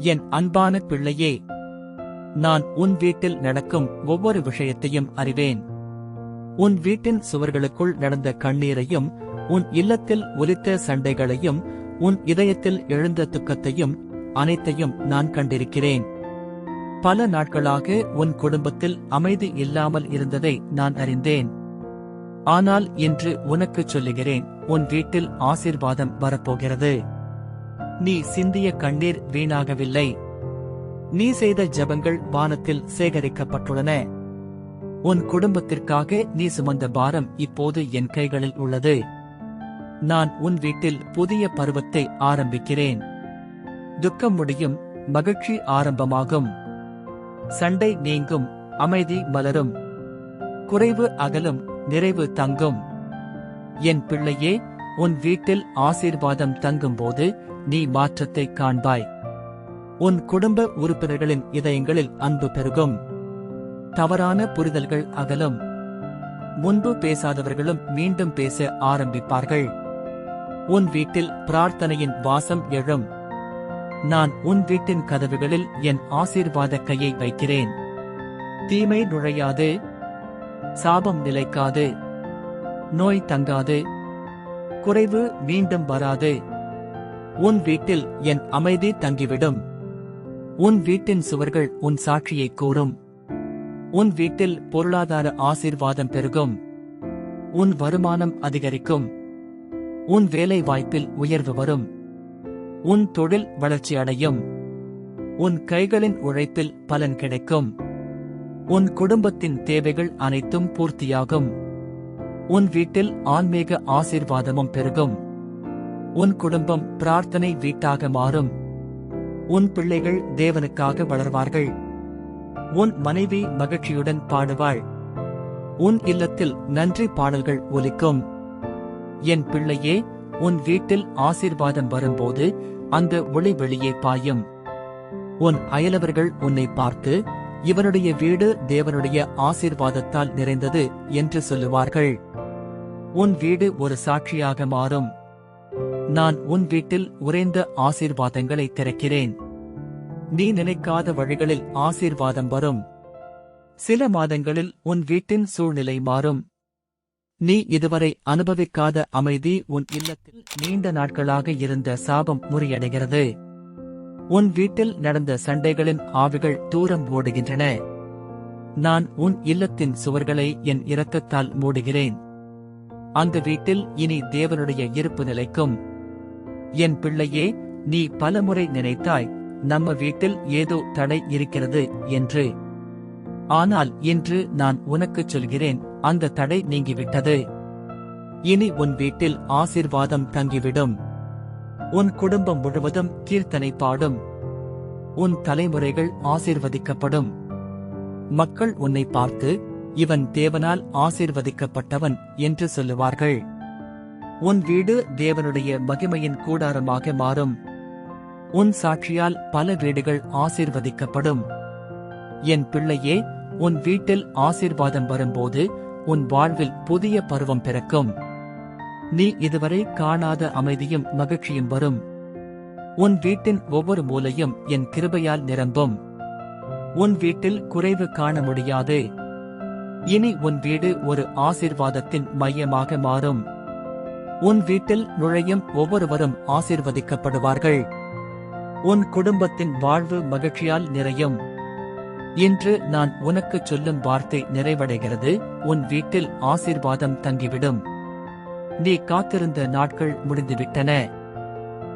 என் அன்பான பிள்ளையே நான் உன் வீட்டில் நடக்கும் ஒவ்வொரு விஷயத்தையும் அறிவேன். உன் வீட்டின் சுவர்களுக்குள் நடந்த கண்ணீரையும் உன் இல்லத்தில் ஒலித்த சண்டைகளையும் உன் இதயத்தில் எழுந்த துக்கத்தையும் அனைத்தையும் நான் கண்டிருக்கிறேன். பல நாட்களாக உன் குடும்பத்தில் அமைதி இல்லாமல் இருந்ததை நான் அறிந்தேன். ஆனால் இன்று உனக்குச் சொல்லுகிறேன் உன் வீட்டில் ஆசீர்வாதம் வரப்போகிறது. நீ சிந்திய கண்ணீர் வீணாகவில்லை. நீ செய்த ஜெபங்கள் வானத்தில் சேகரிக்கப்பட்டுள்ளன. உன் குடும்பத்திற்காக நீ சுமந்த பாரம் இப்போது என் கைகளில் உள்ளது. நான் உன் வீட்டில் புதிய பருவத்தை ஆரம்பிக்கிறேன். துக்கம் முடியும் மகிழ்ச்சி ஆரம்பமாகும். சண்டை நீங்கும் அமைதி மலரும். குறைவு அகலும் நிறைவு தங்கும். என் பிள்ளையே உன் வீட்டில் ஆசீர்வாதம் தங்கும்போது நீ மாற்றத்தை காண்பாய். உன் குடும்ப உறுப்பினர்களின் இதயங்களில் அன்பு பெருகும். தவறான புரிதல்கள் அகலும். முன்பு பேசாதவர்களும் மீண்டும் பேச ஆரம்பிப்பார்கள். உன் வீட்டில் பிரார்த்தனையின் வாசம் எழும். நான் உன் வீட்டின் கதவுகளில் என் ஆசீர்வாத கையை வைக்கிறேன். தீமை நுழையாது. சாபம் நிலைக்காது. நோய் தங்காது. குறைவு மீண்டும் வராது. உன் வீட்டில் என் அமைதி தங்கிவிடும். உன் வீட்டின் சுவர்கள் உன் சாட்சியை கூறும். உன் வீட்டில் பொருளாதார ஆசீர்வாதம் பெருகும். உன் வருமானம் அதிகரிக்கும். உன் வேலை வாய்ப்பில் உயர்வு வரும். உன் தொழில் வளர்ச்சி அடையும். உன் கைகளின் உழைப்பில் பலன் கிடைக்கும். உன் குடும்பத்தின் தேவைகள் அனைத்தும் பூர்த்தியாகும். உன் வீட்டில் ஆன்மீக ஆசீர்வாதமும் பெருகும். உன் குடும்பம் பிரார்த்தனை வீட்டாக மாறும். உன் பிள்ளைகள் தேவனுக்காக வளர்வார்கள். உன் மனைவி மகிழ்ச்சியுடன் பாடுவாள். உன் இல்லத்தில் நன்றி பாடல்கள் ஒலிக்கும். என் பிள்ளையே உன் வீட்டில் ஆசீர்வாதம் வரும்போது அந்த ஒளி வெளியே பாயும். உன் அயலவர்கள் உன்னை பார்த்து இவனுடைய வீடு தேவனுடைய ஆசீர்வாதத்தால் நிறைந்தது என்று சொல்லுவார்கள். உன் வீடு ஒரு சாட்சியாக மாறும். நான் உன் வீட்டில் உறைந்த ஆசீர்வாதங்களை திறக்கிறேன். நீ நினைக்காத வழிகளில் ஆசீர்வாதம் வரும். சில மாதங்களில் உன் வீட்டின் சூழ்நிலை மாறும். நீ இதுவரை அனுபவிக்காத அமைதி உன் இல்லத்தில் நீண்ட நாட்களாக இருந்த சாபம் முறியடைகிறது. உன் வீட்டில் நடந்த சண்டைகளின் ஆவிகள் தூரம் ஓடுகின்றன. நான் உன் இல்லத்தின் சுவர்களை என் இரக்கத்தால் மூடுகிறேன். அந்த வீட்டில் இனி தேவனுடைய இருப்பு நிலைக்கும். என் பிள்ளையே நீ பலமுறை நினைத்தாய் நம்ம வீட்டில் ஏதோ தடை இருக்கிறது என்று. ஆனால் இன்று நான் உனக்குச் சொல்கிறேன் அந்த தடை நீங்கிவிட்டது. இனி உன் வீட்டில் ஆசீர்வாதம் தங்கிவிடும். உன் குடும்பம் முழுவதும் கீர்த்தனை பாடும். உன் தலைமுறைகள் ஆசீர்வதிக்கப்படும். மக்கள் உன்னை பார்த்து இவன் தேவனால் ஆசீர்வதிக்கப்பட்டவன் என்று சொல்லுவார்கள். உன் வீடு தேவனுடைய மகிமையின் கூடாரமாக மாறும். உன் சாட்சியால் பல வீடுகள் ஆசீர்வதிக்கப்படும். என் பிள்ளையே உன் வீட்டில் ஆசீர்வாதம் வரும்போது உன் வாழ்வில் புதிய பருவம் பிறக்கும். நீ இதுவரை காணாத அமைதியும் மகிழ்ச்சியும் வரும். உன் வீட்டின் ஒவ்வொரு மூலையும் என் கிருபையால் நிரம்பும். உன் வீட்டில் குறைவு காண முடியாது. இனி உன் வீடு ஒரு ஆசீர்வாதத்தின் மையமாக மாறும். உன் வீட்டில் நுழையும் ஒவ்வொருவரும் ஆசிர்வதிக்கப்படுவார்கள். உன் குடும்பத்தின் வாழ்வு மகிழ்ச்சியால் நிறையும். இன்று நான் உனக்குச் சொல்லும் வார்த்தை நிறைவடைகிறது. உன் வீட்டில் ஆசீர்வாதம் தங்கிவிடும். நீ காத்திருந்த நாட்கள் முடிந்துவிட்டன.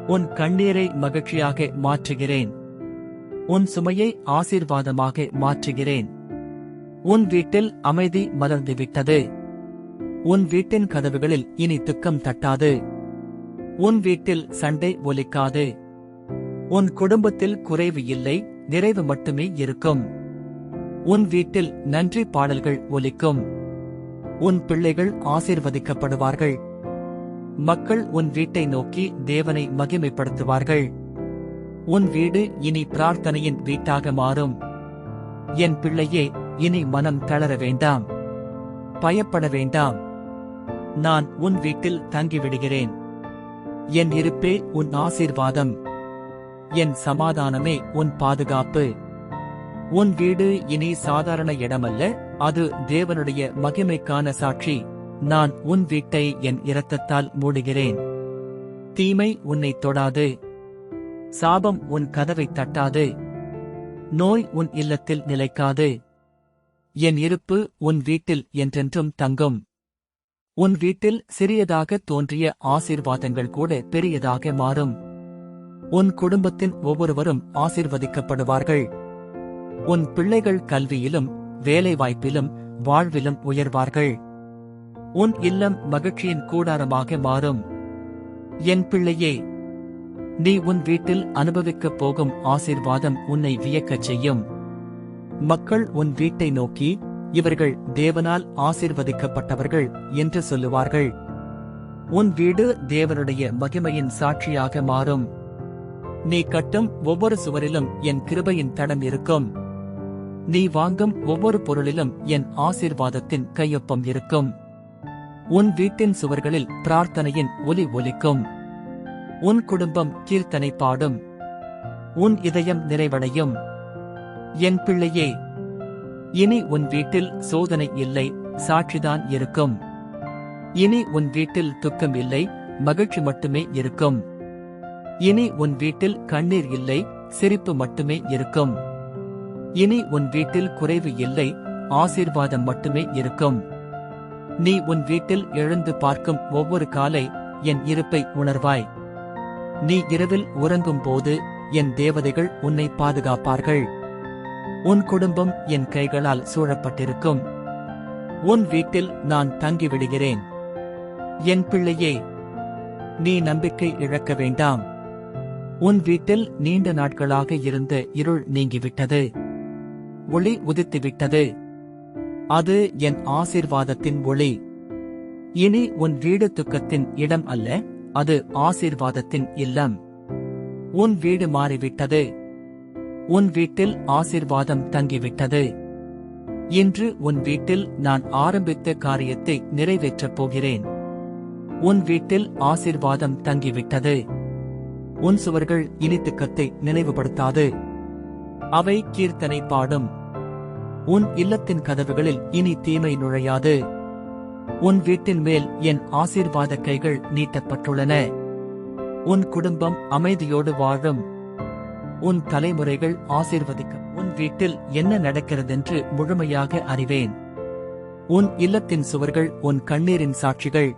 உன் கண்ணீரை மகிழ்ச்சியாக மாற்றுகிறேன். உன் சுமையை ஆசீர்வாதமாக மாற்றுகிறேன். உன் வீட்டில் அமைதி மலர்ந்துவிட்டது. உன் வீட்டின் கதவுகளில் இனி துக்கம் தட்டாது. உன் வீட்டில் சண்டை ஒலிக்காது. உன் குடும்பத்தில் குறைவு இல்லை நிறைவு மட்டுமே இருக்கும். உன் வீட்டில் நன்றி பாடல்கள் ஒலிக்கும். உன் பிள்ளைகள் ஆசீர்வதிக்கப்படுவார்கள். மக்கள் உன் வீட்டை நோக்கி தேவனை மகிமைப்படுத்துவார்கள். உன் வீடு இனி பிரார்த்தனையின் வீட்டாக மாறும். என் பிள்ளையே இனி மனம் தளர வேண்டாம். பயப்பட வேண்டாம். நான் உன் வீட்டில் தங்கிவிடுகிறேன். என் இருப்பே உன் ஆசீர்வாதம். என் சமாதானமே உன் பாதுகாப்பு. உன் வீடு இனி சாதாரண இடமல்ல அது தேவனுடைய மகிமைக்கான சாட்சி. நான் உன் வீட்டை என் இரத்தத்தால் மூடுகிறேன். தீமை உன்னை தொடாது. சாபம் உன் கதவை தட்டாது. நோய் உன் இல்லத்தில் நிலைக்காது. என் இருப்பு உன் வீட்டில் என்றென்றும் தங்கும். உன் வீட்டில் சிறியதாக தோன்றிய ஆசீர்வாதங்கள் கூட பெரியதாக மாறும். உன் குடும்பத்தின் ஒவ்வொருவரும் ஆசீர்வதிக்கப்படுவார்கள். உன் பிள்ளைகள் கல்வியிலும் வேலைவாய்ப்பிலும் வாழ்விலும் உயர்வார்கள். உன் இல்லம் மகிழ்ச்சியின் கூடாரமாக மாறும். என் பிள்ளையே நீ உன் வீட்டில் அனுபவிக்கப் போகும் ஆசீர்வாதம் உன்னை வியக்கச் செய்யும். மக்கள் உன் வீட்டை நோக்கி இவர்கள் தேவனால் ஆசிர்வதிக்கப்பட்டவர்கள் என்று சொல்லுவார்கள். உன் வீடு தேவனுடைய மகிமையின் சாட்சியாக மாறும். நீ கட்டும் ஒவ்வொரு சுவரிலும் என் கிருபையின் தடம் இருக்கும். நீ வாங்கும் ஒவ்வொரு பொருளிலும் என் ஆசீர்வாதத்தின் கையொப்பம் இருக்கும். உன் வீட்டின் சுவர்களில் பிரார்த்தனையின் ஒலி ஒலிக்கும். உன் குடும்பம் கீர்த்தனை பாடும். உன் இதயம் நிறைவடையும். என் பிள்ளையே இனி உன் வீட்டில் சோதனை இல்லை சாட்சிதான் இருக்கும். இனி உன் வீட்டில் துக்கம் இல்லை மகிழ்ச்சி மட்டுமே இருக்கும். இனி உன் வீட்டில் கண்ணீர் இல்லை சிரிப்பு மட்டுமே இருக்கும். இனி உன் வீட்டில் குறைவு இல்லை ஆசீர்வாதம் மட்டுமே இருக்கும். நீ உன் வீட்டில் எழுந்து பார்க்கும் ஒவ்வொரு காலை என் இருப்பை உணர்வாய். நீ இரவில் உறங்கும் போது என் தேவதைகள் உன்னை பாதுகாப்பார்கள். உன் குடும்பம் என் கைகளால் சூழப்பட்டிருக்கும். உன் வீட்டில் நான் தங்கிவிடுகிறேன். என் பிள்ளையே நீ நம்பிக்கை இழக்க வேண்டாம். உன் வீட்டில் நீண்ட நாட்களாக இருந்த இருள் நீங்கிவிட்டது. ஒளி உதித்துவிட்டது. அது என் ஆசீர்வாதத்தின் ஒளி. இனி உன் வீடு துக்கத்தின் இடம் அல்ல அது ஆசீர்வாதத்தின் இல்லம். உன் வீடு மாறிவிட்டது. உன் வீட்டில் ஆசிர்வாதம் தங்கிவிட்டது. இன்று உன் வீட்டில் நான் ஆரம்பித்த காரியத்தை நிறைவேற்றப் போகிறேன். உன் வீட்டில் ஆசீர்வாதம் தங்கிவிட்டது. உன் சுவர்கள் இனி துக்கத்தை நினைவுபடுத்தாது. அவை கீர்த்தனை பாடும். உன் இல்லத்தின் கதவுகளில் இனி தீமை நுழையாது. உன் வீட்டின் மேல் என் ஆசீர்வாத கைகள் நீட்டப்பட்டுள்ளன. உன் குடும்பம் அமைதியோடு வாழும். உன் தலைமுறைகள் ஆசிர்வதிக்க உன் வீட்டில் என்ன நடக்கிறதென்று முழுமையாக அறிவேன். உன் இல்லத்தின் சுவர்கள் உன் கண்ணீரின் சாட்சிகள்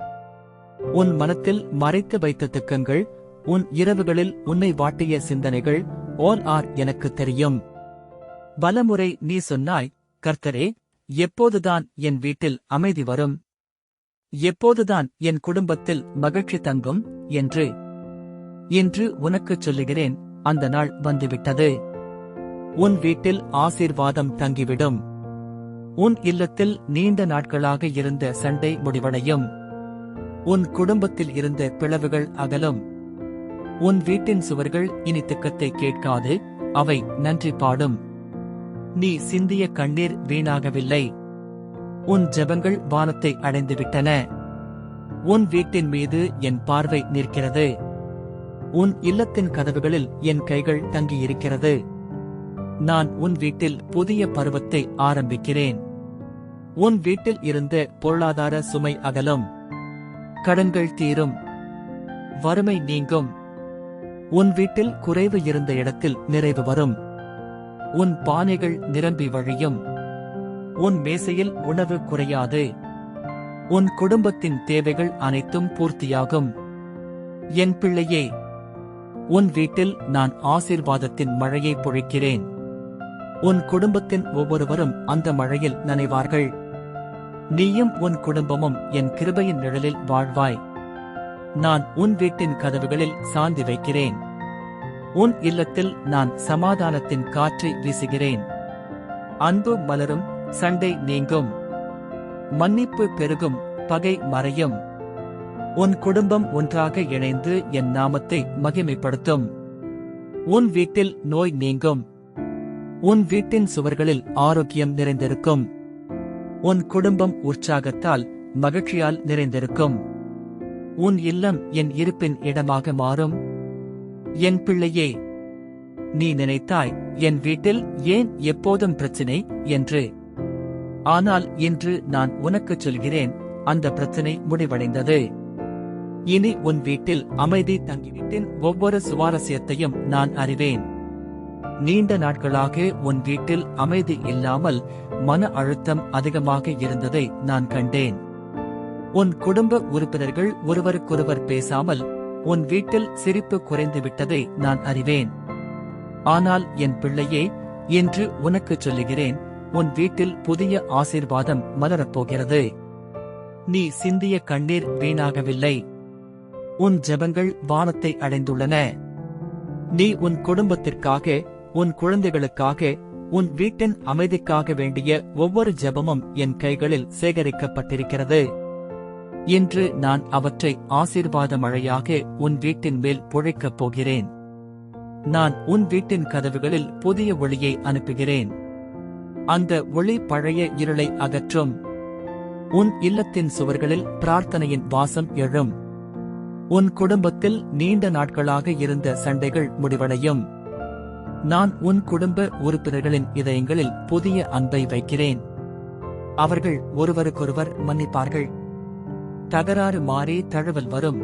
உன் மனத்தில் மறைத்து வைத்த துக்கங்கள் உன் இரவுகளில் உன்னை வாட்டிய சிந்தனைகள் ஓல் ஆர் எனக்கு தெரியும். பலமுறை நீ சொன்னாய் கர்த்தரே எப்போதுதான் என் வீட்டில் அமைதி வரும். எப்போதுதான் என் குடும்பத்தில் மகிழ்ச்சி தங்கும் என்று. இன்று உனக்குச் சொல்லுகிறேன் அந்த நாள் வந்துவிட்டது. உன் வீட்டில் ஆசீர்வாதம் தங்கிவிடும். உன் இல்லத்தில் நீண்ட நாட்களாக இருந்த சண்டை முடிவடையும். உன் குடும்பத்தில் இருந்த பிளவுகள் அகலும். உன் வீட்டின் சுவர்கள் இனி திக்கத்தை கேட்காது அவை நன்றி பாடும். நீ சிந்திய கண்ணீர் வீணாகவில்லை. உன் ஜெபங்கள் வானத்தை அடைந்துவிட்டன. உன் வீட்டின் மீது என் பார்வை நிற்கிறது. உன் இல்லத்தின் கதவுகளில் என் கைகள் தங்கியிருக்கிறது. நான் உன் வீட்டில் புதிய பருவத்தை ஆரம்பிக்கிறேன். உன் வீட்டில் இருந்த பொருளாதார சுமை அகலும். கடன்கள் தீரும். வறுமை நீங்கும். உன் வீட்டில் குறைவு இருந்த இடத்தில் நிறைவு வரும். உன் பானைகள் நிரம்பி வழியும். உன் மேசையில் உணவு குறையாது. உன் குடும்பத்தின் தேவைகள் அனைத்தும் பூர்த்தியாகும். என் பிள்ளையே உன் வீட்டில் நான் ஆசீர்வாதத்தின் மழையை பொழிக்கிறேன். உன் குடும்பத்தின் ஒவ்வொருவரும் அந்த மழையில் நனைவார்கள். நீயும் உன் குடும்பமும் என் கிருபையின் நிழலில் வாழ்வாய். நான் உன் வீட்டின் கதவுகளில் சாந்தி வைக்கிறேன். உன் இல்லத்தில் நான் சமாதானத்தின் காற்றை வீசுகிறேன். அன்பு மலரும் சண்டை நீங்கும். மன்னிப்பு பெருகும் பகை மறையும். உன் குடும்பம் ஒன்றாக இணைந்து என் நாமத்தை மகிமைப்படுத்தும். உன் வீட்டில் நோய் நீங்கும். உன் வீட்டின் சுவர்களில் ஆரோக்கியம் நிறைந்திருக்கும். உன் குடும்பம் உற்சாகத்தால் மகிழ்ச்சியால் நிறைந்திருக்கும். உன் இல்லம் என் இருப்பின் இடமாக மாறும். என் பிள்ளையே நீ நினைத்தாய் என் வீட்டில் ஏன் எப்போதும் பிரச்சினை என்று. ஆனால் இன்று நான் உனக்குச் சொல்கிறேன் அந்த பிரச்சனை முடிவடைந்தது. இனி உன் வீட்டில் அமைதி தங்கிவிட்டின் ஒவ்வொரு சுவாரஸ்யத்தையும் நான் அறிவேன். நீண்ட நாட்களாக உன் வீட்டில் அமைதி இல்லாமல் மன அழுத்தம் அதிகமாக இருந்ததை நான் கண்டேன். உன் குடும்ப உறுப்பினர்கள் ஒருவருக்கொருவர் பேசாமல் உன் வீட்டில் சிரிப்பு குறைந்துவிட்டதை நான் அறிவேன். ஆனால் என் பிள்ளையே என்று உனக்குச் சொல்லுகிறேன் உன் வீட்டில் புதிய ஆசீர்வாதம் மலரப்போகிறது நீ சிந்திய கண்ணீர் வீணாகவில்லை. உன் ஜெபங்கள் வானத்தை அடைந்துள்ளன. நீ உன் குடும்பத்திற்காக உன் குழந்தைகளுக்காக உன் வீட்டின் அமைதிக்காக வேண்டிய ஒவ்வொரு ஜெபமும் என் கைகளில் சேகரிக்கப்பட்டிருக்கிறது. இன்று நான் அவற்றை ஆசீர்வாத மழையாக உன் வீட்டின் மேல் புழைக்கப் போகிறேன். நான் உன் வீட்டின் கதவுகளில் புதிய ஒளியை அனுப்புகிறேன். அந்த ஒளி பழைய இருளை அகற்றும். உன் இல்லத்தின் சுவர்களில் பிரார்த்தனையின் வாசம் எழும். உன் குடும்பத்தில் நீண்ட நாட்களாக இருந்த சண்டைகள் முடிவடையும். நான் உன் குடும்ப உறுப்பினர்களின் இதயங்களில் புதிய அன்பை வைக்கிறேன். அவர்கள் ஒருவருக்கொருவர் மன்னிப்பார்கள். தகராறு மாறி தழுவல் வரும்.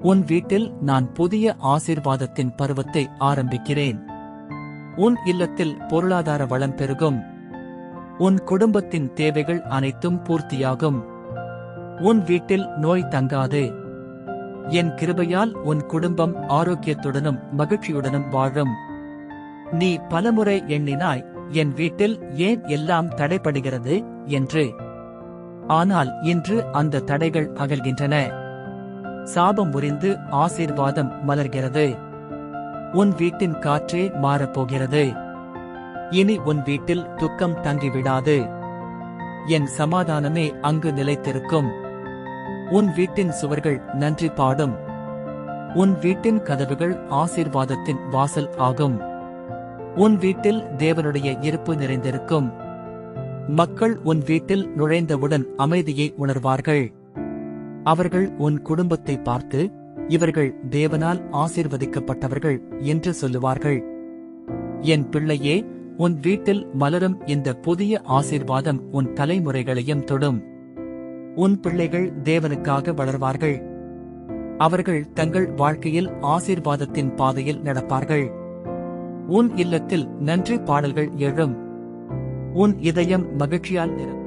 உன் வீட்டில் நான் புதிய ஆசீர்வாதத்தின் பருவத்தை ஆரம்பிக்கிறேன். உன் இல்லத்தில் பொருளாதார வளம் பெருகும். உன் குடும்பத்தின் தேவைகள் அனைத்தும் பூர்த்தியாகும். உன் வீட்டில் நோய் தங்காது. என் கிருபையால் உன் குடும்பம் ஆரோக்கியத்துடனும் மகிழ்ச்சியுடனும் வாழும். நீ பலமுறை எண்ணினாய் என் வீட்டில் ஏன் எல்லாம் தடைப்படுகிறது என்று. ஆனால் இன்று அந்த தடைகள் அகல்கின்றன. சாபம் முறிந்து ஆசீர்வாதம் மலர்கிறது. உன் வீட்டின் காற்றே மாறப்போகிறது. இனி உன் வீட்டில் துக்கம் தங்கிவிடாது. என் சமாதானமே அங்கு நிலைத்திருக்கும். உன் வீட்டின் சுவர்கள் நன்றி பாடும். உன் வீட்டின் கதவுகள் ஆசீர்வாதத்தின் வாசல் ஆகும். உன் வீட்டில் தேவனுடைய இருப்பு நிறைந்திருக்கும். மக்கள் உன் வீட்டில் நுழைந்தவுடன் அமைதியை உணர்வார்கள். அவர்கள் உன் குடும்பத்தை பார்த்து இவர்கள் தேவனால் ஆசீர்வதிக்கப்பட்டவர்கள் என்று சொல்லுவார்கள். என் பிள்ளையே உன் வீட்டில் மலரும் இந்த புதிய ஆசீர்வாதம் உன் தலைமுறைகளையும் தொடும். உன் பிள்ளைகள் தேவனுக்காக வளர்வார்கள். அவர்கள் தங்கள் வாழ்க்கையில் ஆசீர்வாதத்தின் பாதையில் நடப்பார்கள். உன் இல்லத்தில் நன்றி பாடல்கள் எழும். உன் இதயம் மகிழ்ச்சியால் நிறம்